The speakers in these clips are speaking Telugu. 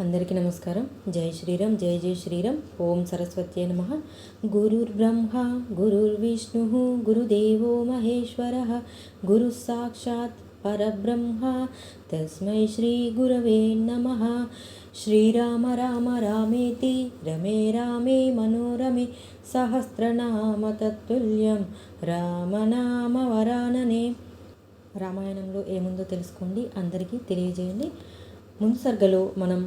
అందరికీ నమస్కారం. జై శ్రీరామ్ జై జై శ్రీరామ్. ఓం సరస్వతీ నమ. గురుర్బ్రహ్మ గురుర్విష్ణు గురుదేవో మహేశ్వర గురు సాక్షాత్ పరబ్రహ్మ. తస్మై శ్రీ గురవే నమ. శ్రీరామ రామ రామేతి రమే రామే మనోరమే సహస్రనామ తత్తుల్యం రామనామ వరాననే. రామాయణంలో ఏముందో తెలుసుకోండి. అందరికీ తెలియజేయండి. ముంసర్గలో మనం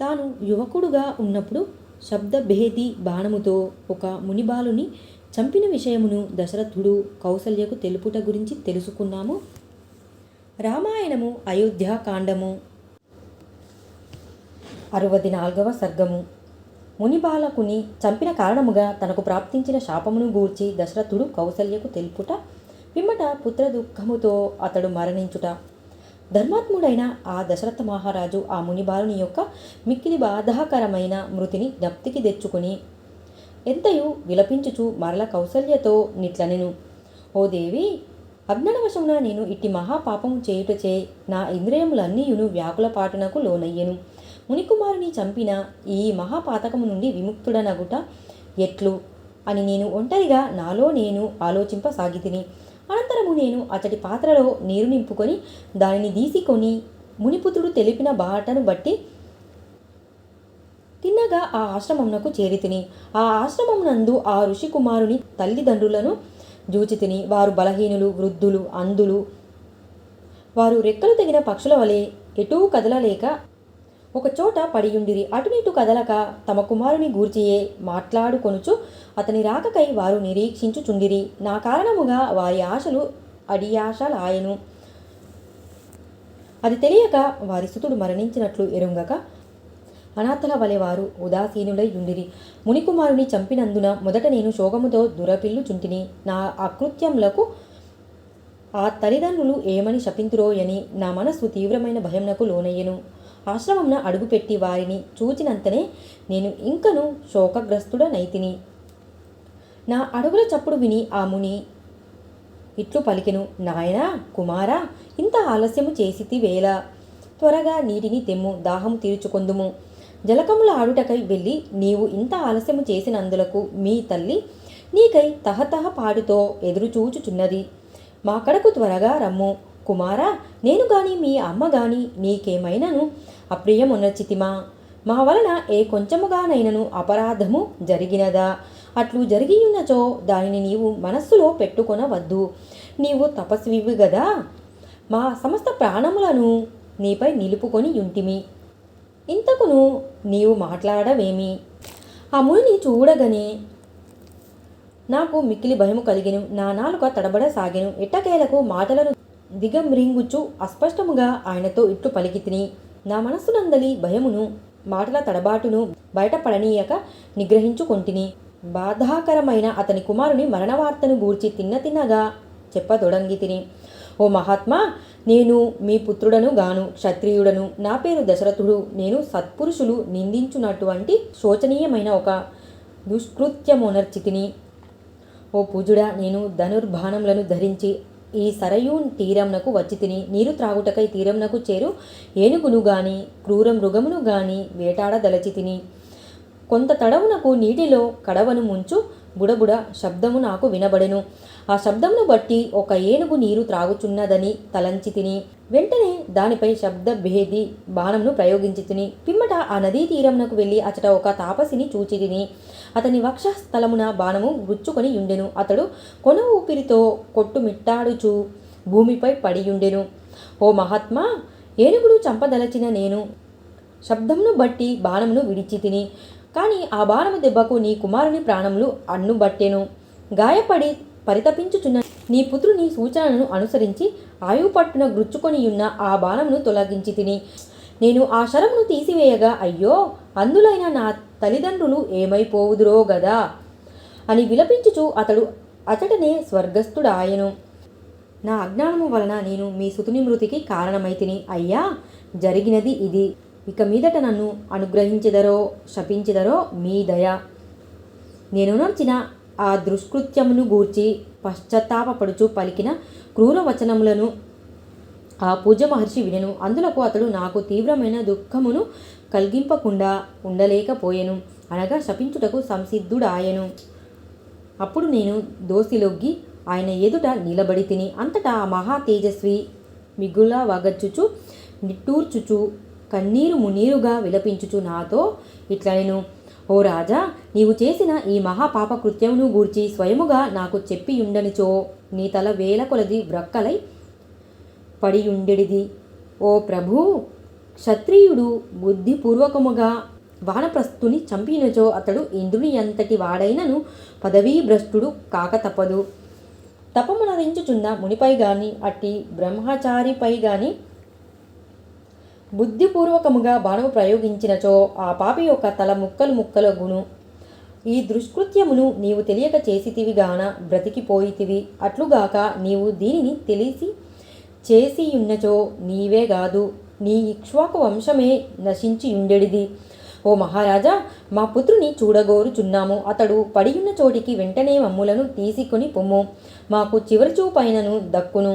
తాను యువకుడుగా ఉన్నప్పుడు శబ్దభేది బాణముతో ఒక మునిబాలుని చంపిన విషయమును దశరథుడు కౌసల్యకు తెలుపుట గురించి తెలుసుకున్నాము. రామాయణము అయోధ్యాకాండము అరవది నాలుగవ సర్గము. మునిబాలకుని చంపిన కారణముగా తనకు ప్రాప్తించిన శాపమును గూర్చి దశరథుడు కౌసల్యకు తెలుపుట పిమ్మట పుత్ర దుఃఖముతో అతడు మరణించుట. ధర్మాత్ముడైన ఆ దశరథ మహారాజు ఆ మునిబాలుని యొక్క మిక్కిలి బాధాకరమైన మృతిని జ్ఞప్తికి తెచ్చుకుని ఎంతయు విలపించుచు మరల కౌసల్యతో నిట్లనెను. ఓ దేవి అజ్ఞానవశమున నేను ఇట్టి మహాపాపము చేయుటచే నా ఇంద్రియములన్నీయును వ్యాకుల పాటునకు లోనయ్యెను. మునికుమారుని చంపిన ఈ మహాపాతకము నుండి విముక్తుడనగుట ఎట్లు? అని నేను ఒంటరిగా నాలో నేను ఆలోచింపసాగితిని. అనంతరము నేను అతడి పాత్రలో నీరు నింపుకొని దానిని దీసికొని మునిపుత్రుడు తెలిపిన బాటను బట్టి తిన్నగా ఆ ఆశ్రమమునకు చేరితిని. ఆ ఆశ్రమమునందు ఆ ఋషి కుమారుని తల్లిదండ్రులను జూచితిని. వారు బలహీనులు వృద్ధులు అంధులు. వారు రెక్కలు తెగిన పక్షుల వలె ఎటూ కదలలేక ఒకచోట పడియుండిరి. అటునిటు కదలక తమ కుమారుని గూర్చియే మాట్లాడుకొనుచు అతని రాకకై వారు నిరీక్షించుచుండిరి. నా కారణముగా వారి ఆశలు అడియాశలాయను. అది తెలియక వారి సుతుడు మరణించినట్లు ఎరుంగక అనాథల వలె వారు ఉదాసీనులై ఉండిరి మునికుమారుని చంపినందున మొదట నేను శోకముతో దురపిల్లు చుంటిని నా అకృత్యములకు ఆ తల్లిదండ్రులు ఏమని శపింతురోయని నా మనస్సు తీవ్రమైన భయంనకు లోనయ్యను. ఆశ్రమంలో అడుగుపెట్టి వారిని చూచినంతనే నేను ఇంకను శోకగ్రస్తుడనైతిని. నా అడుగుల చప్పుడు విని ఆ ముని ఇట్లు పలికెను నాయనా కుమారా ఇంత ఆలస్యము చేసితి వేళ. త్వరగా నీటిని తెమ్ము దాహము తీర్చుకొందుము. జలకముల ఆడుటకై వెళ్ళి నీవు ఇంత ఆలస్యము చేసినందులకు మీ తల్లి నీకై తహతహ పాడుతో ఎదురుచూచుచున్నది. మా కడకు త్వరగా రమ్ము. కుమారా నేను గాని మీ అమ్మ గాని నీకేమైనను? అప్రియమునర్చితిమా మా వలన ఏ కొంచెముగానైనను అపరాధము జరిగినదా? అట్లు జరిగియున్నచో దానిని నీవు మనస్సులో పెట్టుకొనవద్దు. నీవు తపస్వివి గదా? మా సమస్త ప్రాణములను నీపై నిలుపుకొని యుంటిమి. ఇంతకును నీవు మాట్లాడవేమి? ఆ మునిని చూడగానే నాకు మిక్కిలి భయము కలిగిను. నా నాలుక తడబడసాగెను. ఎట్టకేలకు మాటలను దిగమ్రింగుచు అస్పష్టముగా ఆయనతో ఇట్లు పలికితిని. నా మనస్సునందలి భయమును మాటల తడబాటును బయటపడనీయక నిగ్రహించుకొంటిని బాధాకరమైన అతని కుమారుని మరణవార్తను గూర్చి తిన్న తిన్నగా చెప్పదొడంగి తిని. ఓ మహాత్మా నేను మీ పుత్రుడను గాను క్షత్రియుడను నా పేరు దశరథుడు నేను సత్పురుషులు నిందించున్నటువంటి శోచనీయమైన ఒక దుష్కృత్యమునర్చితిని. ఓ పూజుడా నేను ధనుర్బాణములను ధరించి ఈ సరయు తీరంనకు వచ్చి తిని నీరు త్రాగుటకై తీరంనకు చేరు. ఏనుగును గాని క్రూర మృగమును గాని వేటాడదలచి తిని. కొంత తడవునకు నీటిలో కడవను ముంచు బుడబుడ శబ్దము నాకు వినబడెను. ఆ శబ్దమును బట్టి ఒక ఏనుగు నీరు త్రాగుచున్నదని తలంచి తిని. వెంటనే దానిపై శబ్ద భేది బాణంను ప్రయోగించి తిని పిమ్మట ఆ నదీ తీరమునకు వెళ్ళి అచట ఒక తాపసిని చూచి తిని అతని వక్షస్థలమున బాణము గుచ్చుకొని ఉండెను అతడు కొన ఊపిరితో కొట్టుమిట్టాడుచు భూమిపై పడియుండెను. ఓ మహాత్మా ఏనుగుడు చంపదలచిన నేను శబ్దమును బట్టి బాణమును విడిచి తిని కానీ ఆ బాణము దెబ్బకు నీ కుమారుని ప్రాణములు అన్నుబట్టెను. గాయపడి పరితపించుచున్న నీ పుత్రుని సూచనలను అనుసరించి ఆయువు పట్టున గ్రుచ్చుకొనియున్న ఆ బాణమును తొలగించి తిని. నేను ఆ శరమును తీసివేయగా అయ్యో అందులైన నా తల్లిదండ్రులు ఏమైపోవుదురో గదా? అని విలపించుచు అతడు అతడనే స్వర్గస్థుడాయను. నా అజ్ఞానము వలన నేను మీ సుతుని మృతికి కారణమైతిని అయ్యా జరిగినది ఇది. ఇక మీదట నన్ను అనుగ్రహించెదరో శపించెదరో మీ దయ. నేను నర్చిన ఆ దుష్కృత్యమును గూర్చి పశ్చాత్తాపడుచు పలికిన క్రూర వచనములను ఆ పూజ మహర్షి వినెను. అందులకు అతడు నాకు తీవ్రమైన దుఃఖమును కలిగింపకుండా ఉండలేకపోయెను. అనగా శపించుటకు సంసిద్ధుడాయను. అప్పుడు నేను దోసిలొగ్గి ఆయన ఎదుట నిలబడి తిని అంతటా ఆ మహా తేజస్వి మిగుల వగచ్చుచు నిట్టూర్చుచు కన్నీరు మునీరుగా విలపించుచు నాతో ఇట్లా నేను ఓ రాజా నీవు చేసిన ఈ మహాపాపకృత్యమును గూర్చి స్వయముగా నాకు చెప్పి ఉండనిచో నీ తల వేల కొలది వ్రక్కలై పడియుండెడిది. ఓ ప్రభూ క్షత్రియుడు బుద్ధిపూర్వకముగా వానప్రస్థుని చంపినచో అతడు ఇంద్రుని ఎంతటి వాడైనను పదవీభ్రష్టుడు కాక తప్పదు. తపమునరించుచున్న మునిపై గాని అట్టి బ్రహ్మచారిపై గాని బుద్ధిపూర్వకముగా బాణము ప్రయోగించినచో ఆ పాపి యొక్క తల ముక్కలు ముక్కలగును ఈ దుష్కృత్యమును నీవు తెలియక చేసితివిగాన బ్రతికిపోయితివి. అట్లుగాక నీవు దీనిని తెలిసి చేసియున్నచో నీవే కాదు నీ ఇక్ష్వాకు వంశమే నశించియుండెడిది. ఓ మహారాజా మా పుత్రుని చూడగోరుచున్నాము. అతడు పడియున్న చోటికి వెంటనే మమ్ములను తీసుకొని పొమ్ము. మాకు చివరి చూపైనను దక్కును.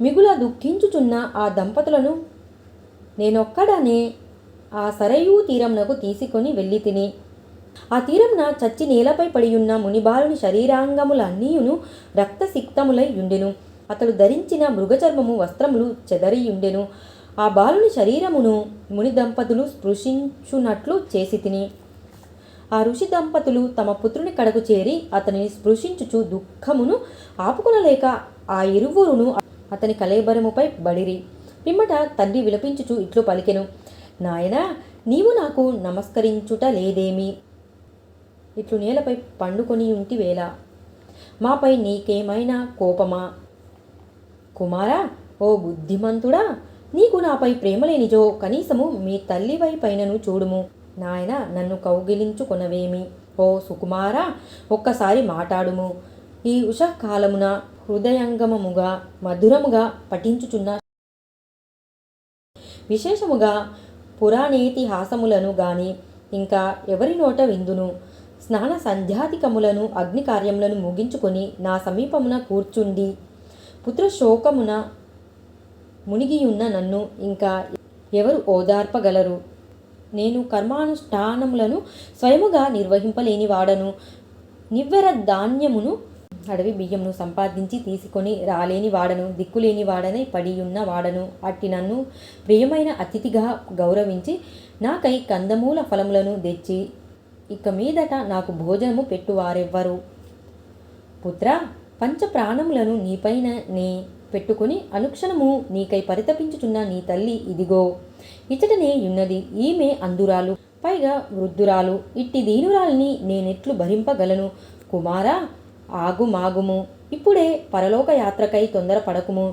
మిగుల దుఃఖించుచున్న ఆ దంపతులను నేనొక్కడనే ఆ సరయూ తీరంనకు తీసుకొని వెళ్ళి తిని ఆ తీరంన చచ్చి నేలపై పడియున్న మునిబాలుని శరీరాంగములన్నీయును రక్తసిక్తములై యుండెను. అతడు ధరించిన మృగచర్మము వస్త్రములు చెదరియుండెను. ఆ బాలుని శరీరమును ముని దంపతులు స్పృశించునట్లు చేసి తిని ఆ ఋషి దంపతులు తమ పుత్రుని కడకు చేరి అతనిని స్పృశించుచు దుఃఖమును ఆపుకొనలేక ఆ ఇరువురును అతని కలేబరముపై బడిరి. పిమ్మట తండ్రి విలపించుచు ఇట్లు పలికెను. నాయనా నీవు నాకు నమస్కరించుట లేదేమి? ఇట్లు నేలపై పండుకొని ఉంటి వేళ. మాపై నీకేమైనా కోపమా? కుమారా ఓ బుద్ధిమంతుడా నీకు నాపై ప్రేమ లేనిజో కనీసము మీ తల్లి వైపైనను చూడుము. నాయన నన్ను కౌగిలించుకొనవేమి? ఓ సుకుమారా ఒక్కసారి మాటాడుము. ఈ ఉషకాలమున హృదయంగమముగా మధురముగా పఠించుచున్న విశేషముగా పురాణేతిహాసములను గాని ఇంకా ఎవరి నోట విందును? స్నాన సంధ్యాధికములను అగ్ని కార్యములను ముగించుకొని నా సమీపమున కూర్చుండి. పుత్రశోకమున మునిగియున్న నన్ను ఇంకా ఎవరు ఓదార్పగలరు? నేను కర్మానుష్ఠానములను స్వయముగా నిర్వహింపలేని వాడను నివ్వెర ధాన్యమును అడవి బియ్యమును సంపాదించి తీసుకొని రాలేని వాడను దిక్కులేని వాడనై పడియున్న వాడను అట్టి నన్ను ప్రియమైన అతిథిగా గౌరవించి నాకై కందమూల ఫలములను తెచ్చి ఇక మీదట నాకు భోజనము పెట్టువారెవ్వరు. పుత్ర పంచ ప్రాణములను నీపైన నే పెట్టుకుని అనుక్షణము నీకై పరితపించుచున్న నీ తల్లి ఇదిగో ఇచ్చటనే ఉన్నది ఈమె అందురాలు పైగా వృద్ధురాలు. ఇట్టి దీనురాల్ని నేనెట్లు భరింపగలను. కుమారా ఆగు మాగుము. ఇప్పుడే పరలోక యాత్రకై తొందరపడకుము.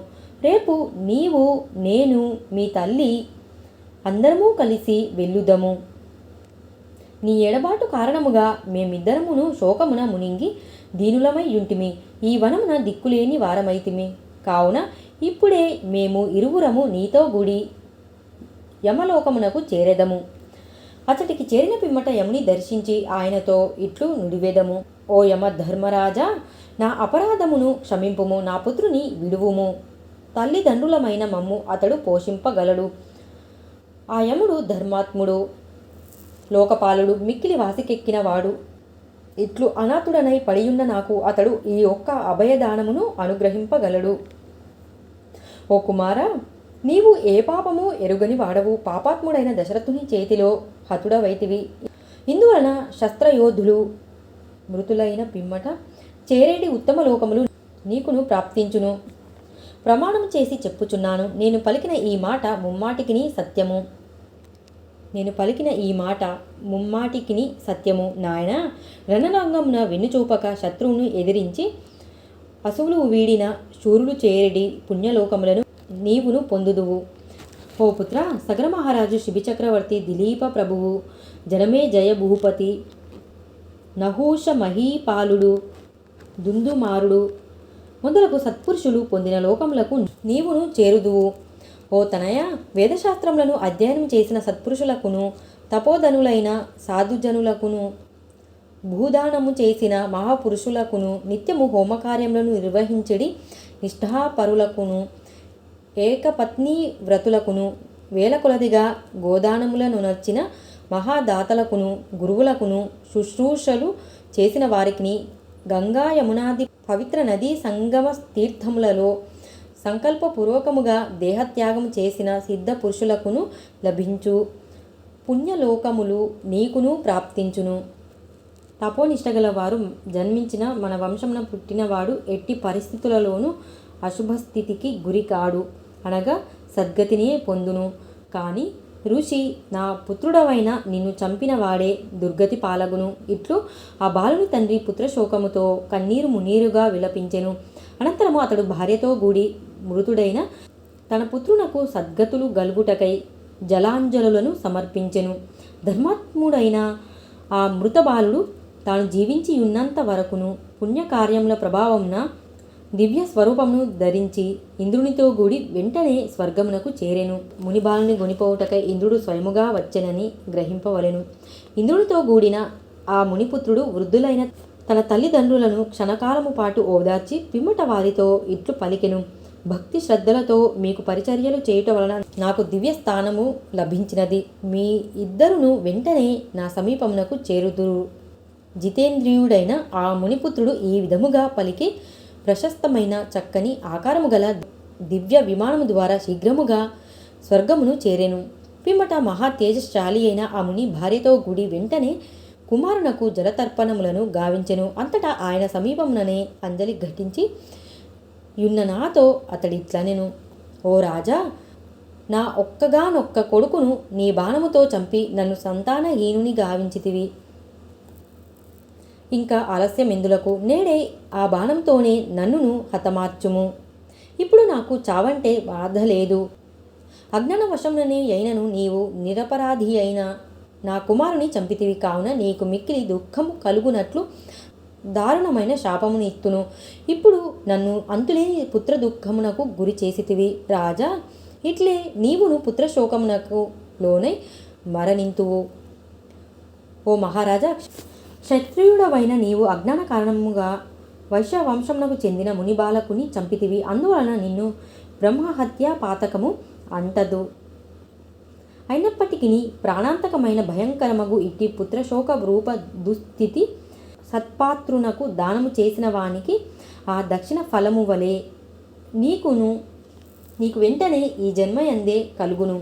రేపు నీవు నేను మీ తల్లి అందరము కలిసి వెళ్ళుదము. నీ ఎడబాటు కారణముగా మేమిద్దరమును శోకమున మునింగి దీనులమై యుంటిమి. ఈ వనమున దిక్కులేని వారమైతిమి. కావున ఇప్పుడే మేము ఇరువురము నీతో గుడి యమలోకమునకు చేరెదము. అతడికి చేరిన పిమ్మట యముని దర్శించి ఆయనతో ఇట్లు నుడివేదము. ఓ యమ ధర్మరాజా నా అపరాధమును క్షమింపుము నా పుత్రుని విడువుము. తల్లిదండ్రులమైన మమ్ము అతడు పోషింపగలడు. ఆ యముడు ధర్మాత్ముడు. లోకపాలుడు మిక్కిలి వాసికెక్కిన వాడు. ఇట్లు అనాథుడనై పడియున్న నాకు అతడు ఈ ఒక్క అభయదానమును అనుగ్రహింపగలడు. ఓ కుమారా నీవు ఏ పాపము ఎరుగని వాడవు? పాపాత్ముడైన దశరథుని చేతిలో హతుడవైతివి. ఇందువలన శస్త్రయోధులు మృతులైన పిమ్మట చేరేటి ఉత్తమ లోకములు నీకును ప్రాప్తించును. ప్రమాణం చేసి చెప్పుచున్నాను. నేను పలికిన ఈ మాట ముమ్మాటికిని సత్యము. నేను పలికిన ఈ మాట ముమ్మాటికిని సత్యము నాయన. రణరంగమున వెన్నుచూపక శత్రువును ఎదిరించి అసువులు వీడిన శూరులు చేరడి పుణ్యలోకములను నీవును పొందుదువు. ఓ పుత్ర సగర మహారాజు శిబిచక్రవర్తి దిలీప ప్రభువు జనమే జయ భూపతి నహూష మహీపాలుడు దుందుమారుడు మొదలగు సత్పురుషులు పొందిన లోకములకు నీవును చేరుదువు. ఓ తనయ వేదశాస్త్రములను అధ్యయనం చేసిన సత్పురుషులకును తపోధనులైన సాధుజనులకును భూదానము చేసిన మహాపురుషులకును నిత్యము హోమకార్యములను నిర్వహించడి నిష్ఠాపరులకును ఏకపత్ని వ్రతులకును వేల కొలదిగా గోదానములను నర్చిన మహాదాతలకును గురువులకును శుశ్రూషలు చేసిన వారికి గంగా యమునాది పవిత్ర నదీ సంగమ తీర్థములలో సంకల్పపూర్వకముగా దేహత్యాగం చేసిన సిద్ధ పురుషులకును లభించు. పుణ్యలోకములు నీకును ప్రాప్తించును. తపోనిష్టగల వారు జన్మించిన మన వంశమున పుట్టినవాడు ఎట్టి పరిస్థితులలోనూ అశుభస్థితికి గురి కాడు అనగా సద్గతినే పొందును. కానీ ఋషి నా పుత్రుడవైన నిన్ను చంపిన వాడే దుర్గతి పాలగును. ఇట్లు ఆ బాలుని తండ్రి పుత్రశోకముతో కన్నీరు మునీరుగా విలపించెను. అనంతరము అతడు భార్యతో కూడి మృతుడైన తన పుత్రునకు సద్గతులు గలుగుటకై జలాంజలులను సమర్పించెను. ధర్మాత్ముడైన ఆ మృత బాలుడు తాను జీవించి ఉన్నంత వరకును పుణ్యకార్యముల ప్రభావంన దివ్య స్వరూపమును ధరించి ఇంద్రునితో కూడి వెంటనే స్వర్గమునకు చేరెను. మునిబాలుని గొనిపోవుటకై ఇంద్రుడు స్వయముగా వచ్చెనని గ్రహింపవలెను. ఇంద్రునితో కూడిన ఆ మునిపుత్రుడు వృద్ధులైన తన తల్లిదండ్రులను క్షణకాలము పాటు ఓదార్చి పిమ్మట వారితో ఇట్లు పలికెను. భక్తి శ్రద్ధలతో మీకు పరిచర్యలు చేయుట వలన నాకు దివ్య స్థానము లభించినది. మీ ఇద్దరును వెంటనే నా సమీపమునకు చేరుదురు. జితేంద్రియుడైన ఆ మునిపుత్రుడు ఈ విధముగా పలికి ప్రశస్తమైన చక్కని ఆకారము గల దివ్య విమానము ద్వారా శీఘ్రముగా స్వర్గమును చేరెను. పిమ్మట మహా తేజశాలి అయిన ఆ ముని భార్యతో గుడి వెంటనే కుమారునకు జలతర్పణములను గావించెను. అంతటా ఆయన సమీపముననే అంజలి ఘటించి యున్న నాతో అతడిట్లనెను ఓ రాజా నా ఒక్కగానొక్క కొడుకును నీ బాణముతో చంపి నన్ను సంతానహీనుని గావించితివి. ఇంకా ఆలస్యం ఎందులకు? నేడే ఆ బాణంతోనే నన్నును హతమార్చుము. ఇప్పుడు నాకు చావంటే బాధ లేదు అజ్ఞానవశంలోనే అయినను నీవు నిరపరాధి అయిన నా కుమారుని చంపితివి కావున నీకు మిక్కిలి దుఃఖము కలుగునట్లు దారుణమైన శాపమును ఇత్తును. ఇప్పుడు నన్ను అంతులేని పుత్ర దుఃఖమునకు గురి చేసితివి రాజా. ఇట్లే నీవును పుత్రశోకమునకు లోనై మరణింతువు. ఓ మహారాజా క్షత్రియుడవైన నీవు అజ్ఞాన కారణముగా వైశ్య వంశమునకు చెందిన ముని బాలకుని చంపితివి. అందువలన నిన్ను బ్రహ్మహత్య పాతకము అంటదు. అయినప్పటికీ ప్రాణాంతకమైన భయంకరమగు ఇట్టి పుత్రశోక రూప దుస్థితి సత్పాత్రునకు దానము చేసిన వానికి ఆ దక్షిణ ఫలము వలె నీకును నీకు వెంటనే ఈ జన్మయందే కలుగును.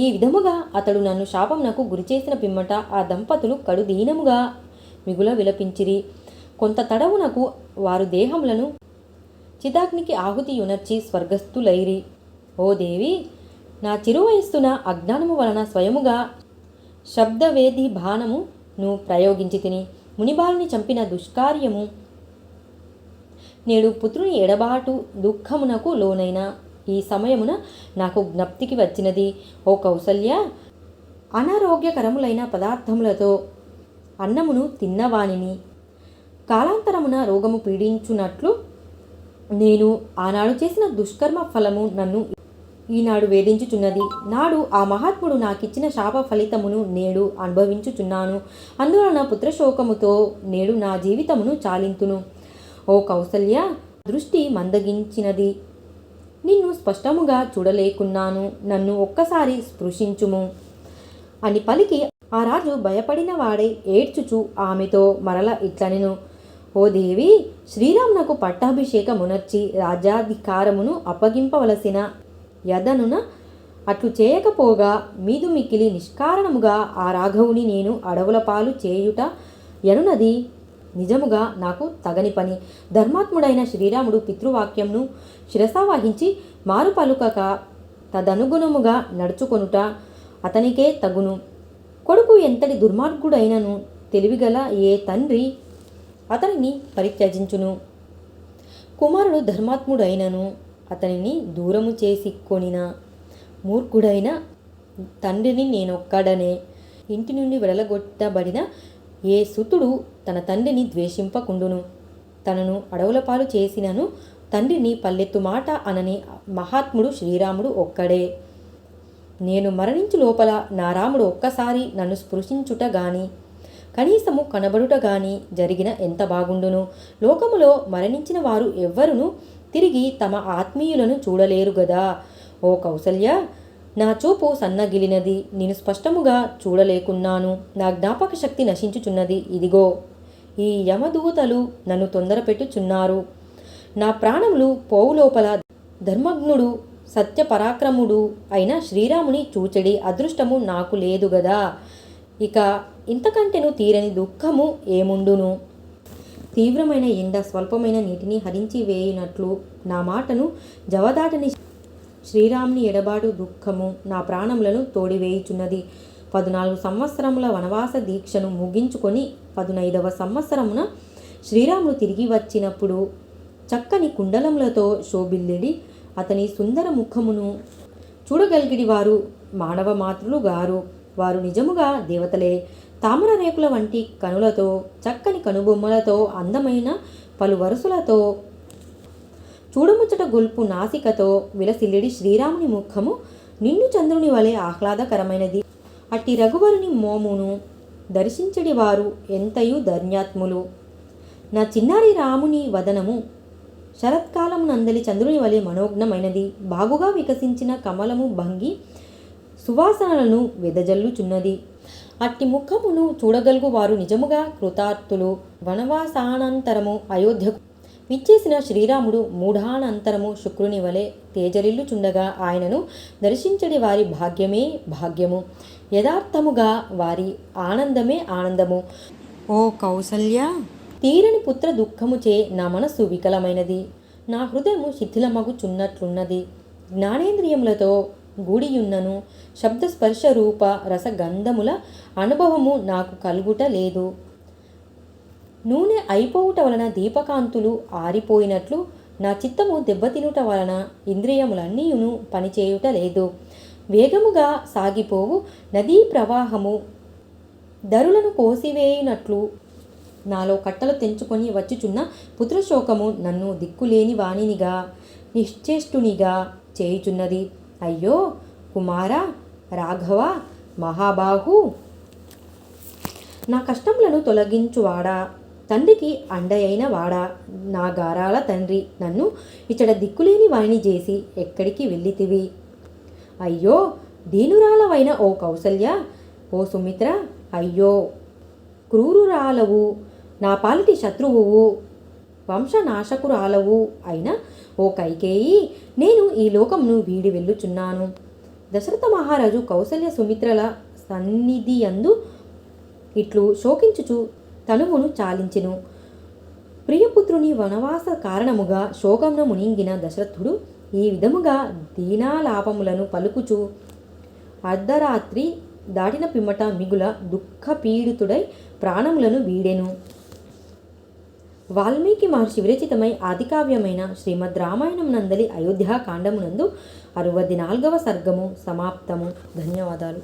ఈ విధముగా అతడు నన్ను శాపమునకు గురిచేసిన పిమ్మట ఆ దంపతులు కడు దీనముగా మిగుల విలపించిరి. కొంత తడవునకు వారు దేహములను చితాగ్నికి ఆహుతి యునర్చి స్వర్గస్థులైరి. ఓ దేవి నా చిరువయస్సున అజ్ఞానము వలన స్వయముగా శబ్దవేది బాణమును ప్రయోగించి తిని మునిబాలుని చంపిన దుష్కార్యము నేడు పుత్రుని ఎడబాటు దుఃఖమునకు లోనైన. ఈ సమయమున నాకు జ్ఞప్తికి వచ్చినది ఓ కౌసల్య! అనారోగ్యకరములైన పదార్థములతో అన్నమును తిన్నవానిని. కాలాంతరమున రోగము పీడించున్నట్లు నేను ఆనాడు చేసిన దుష్కర్మ ఫలము నన్ను ఈనాడు వేధించుచున్నది. నాడు ఆ మహాత్ముడు నాకిచ్చిన శాప ఫలితమును నేడు అనుభవించుచున్నాను. అందువలన పుత్రశోకముతో నేడు నా జీవితమును చాలింతును. ఓ కౌసల్య దృష్టి మందగించినది. నిన్ను స్పష్టముగా చూడలేకున్నాను. నన్ను ఒక్కసారి స్పృశించుము. అని పలికి ఆ రాజు భయపడిన వాడే ఏడ్చుచు ఆమెతో మరల ఇట్లనెను. ఓ దేవి శ్రీరామునకు పట్టాభిషేకమునర్చి రాజ్యాధికారమును అప్పగింపవలసిన యదనున అట్లు చేయకపోగా మీదు మిక్కిలి నిష్కారణముగా ఆ రాఘవుని నేను అడవుల పాలు చేయుట ఎనునది నిజముగా నాకు తగని పని. ధర్మాత్ముడైన శ్రీరాముడు పితృవాక్యంను శిరసావహించి మారు పలుకక తదనుగుణముగా నడుచుకొనుట అతనికే తగును. కొడుకు ఎంతటి దుర్మార్గుడైనను తెలివిగల ఏ తండ్రి అతనిని పరిత్యజించును. కుమారుడు ధర్మాత్ముడైనను అతనిని దూరము చేసి కొనిన. మూర్ఖుడైన తండ్రిని నేనొక్కడనే. ఇంటి నుండి వెడలగొట్టబడిన ఏ సుతుడు తన తండ్రిని ద్వేషింపకుండును. తనను అడవుల పాలు చేసినను తండ్రిని పల్లెత్తు మాట అనని మహాత్ముడు శ్రీరాముడు ఒక్కడే. నేను మరణించు లోపల నా రాముడు ఒక్కసారి నన్ను స్పృశించుట గాని కనీసము కనబడుట గాని జరిగిన ఎంత బాగుండును? లోకములో మరణించిన వారు ఎవ్వరును తిరిగి తమ ఆత్మీయులను చూడలేరు గదా. ఓ కౌసల్య నా చూపు సన్నగిలినది నేను స్పష్టముగా చూడలేకున్నాను. నా జ్ఞాపక శక్తి నశించుచున్నది ఇదిగో. ఈ యమదూతలు నన్ను తొందరపెట్టుచున్నారు. నా ప్రాణములు పోవులోపల ధర్మజ్ఞుడు సత్యపరాక్రముడు అయిన శ్రీరాముని చూచడి అదృష్టము నాకు లేదు గదా. ఇక ఇంతకంటెను తీరని దుఃఖము ఏముండును? తీవ్రమైన ఎండ స్వల్పమైన నీటిని హరించి వేయినట్లు నా మాటను జవదాటని శ్రీరాముని ఎడబాటు దుఃఖము నా ప్రాణములను తోడివేయుచున్నది. పద్నాలుగు సంవత్సరముల వనవాస దీక్షను ముగించుకొని పదునైదవ సంవత్సరమున శ్రీరాముడు తిరిగి వచ్చినప్పుడు చక్కని కుండలములతో శోభిల్లిడి అతని సుందర ముఖమును చూడగలిగిడి వారు మానవ మాతృలు గారు. వారు నిజముగా దేవతలే. తామర రేకుల వంటి కనులతో చక్కని కనుబొమ్మలతో అందమైన పలు వరుసలతో చూడముచ్చట గొల్పు నాసికతో విలసిల్లిడి శ్రీరాముని ముఖము నిన్ను చంద్రుని వలె ఆహ్లాదకరమైనది. అట్టి రఘువరుని మోమును దర్శించడి వారు ఎంతయు ధన్యాత్ములు. నా చిన్నారి రాముని వదనము శరత్కాలమునందలి చంద్రుని వలె మనోజ్ఞమైనది. బాగుగా వికసించిన కమలము భంగి సువాసనలను వెదజల్లుచున్నది. అట్టి ముఖమును చూడగలుగు వారు నిజముగా కృతార్థులు. వనవాసానంతరము అయోధ్యకు విచ్చేసిన శ్రీరాముడు మూఢానంతరము శుక్రుని వలె తేజరిల్లుచుండగా ఆయనను దర్శించడి వారి భాగ్యమే భాగ్యము. యథార్థముగా వారి ఆనందమే ఆనందము. ఓ కౌసల్య! తీరని పుత్ర దుఃఖముచే నా మనస్సు వికలమైనది. నా హృదయము శిథిలమగుచున్నట్లున్నది. జ్ఞానేంద్రియములతో గూడియున్నను. శబ్దస్పర్శ రూప రసగంధముల అనుభవము నాకు కలుగుట లేదు. నూనె అయిపోవుట వలన దీపకాంతులు ఆరిపోయినట్లు నా చిత్తము దెబ్బతినుట వలన ఇంద్రియములన్నీయును పనిచేయుట లేదు. వేగముగా సాగిపోవు నదీ ప్రవాహము. ధరులను కోసివేయినట్లు నాలో కట్టలు తెంచుకొని వచ్చుచున్న పుత్రశోకము నన్ను దిక్కులేని వాణినిగా నిశ్చేష్టునిగా చేయుచున్నది. అయ్యో కుమార రాఘవ మహాబాహు. నా కష్టములను తొలగించువాడా? తండ్రికి అండయైన వాడా? నా గారాల తండ్రి నన్ను ఇచ్చట దిక్కులేని వాణి చేసి ఎక్కడికి వెళ్ళితివి? అయ్యో దీనురాలవైన ఓ కౌసల్య ఓ సుమిత్ర అయ్యో క్రూరురాలవు నా పాలిటి శత్రువువు వంశనాశకురాలవు అయిన ఓ కైకేయి నేను ఈ లోకంను వీడి వెళ్ళుచున్నాను. దశరథ మహారాజు కౌసల్య సుమిత్రల సన్నిధి అందు ఇట్లు శోకించుచు తనువును చాలించెను. ప్రియపుత్రుని వనవాస కారణముగా శోకమును మునింగిన దశరథుడు ఈ విధముగా దీనాలాపములను పలుకుచు అర్ధరాత్రి దాటిన పిమ్మట మిగుల దుఃఖపీడితుడై ప్రాణములను వీడెను. వాల్మీకి మహర్షి విరచితమై ఆదికావ్యమైన శ్రీమద్ రామాయణం నందలి అయోధ్యాకాండమునందు అరవది నాలుగవ సర్గము సమాప్తము. ధన్యవాదాలు.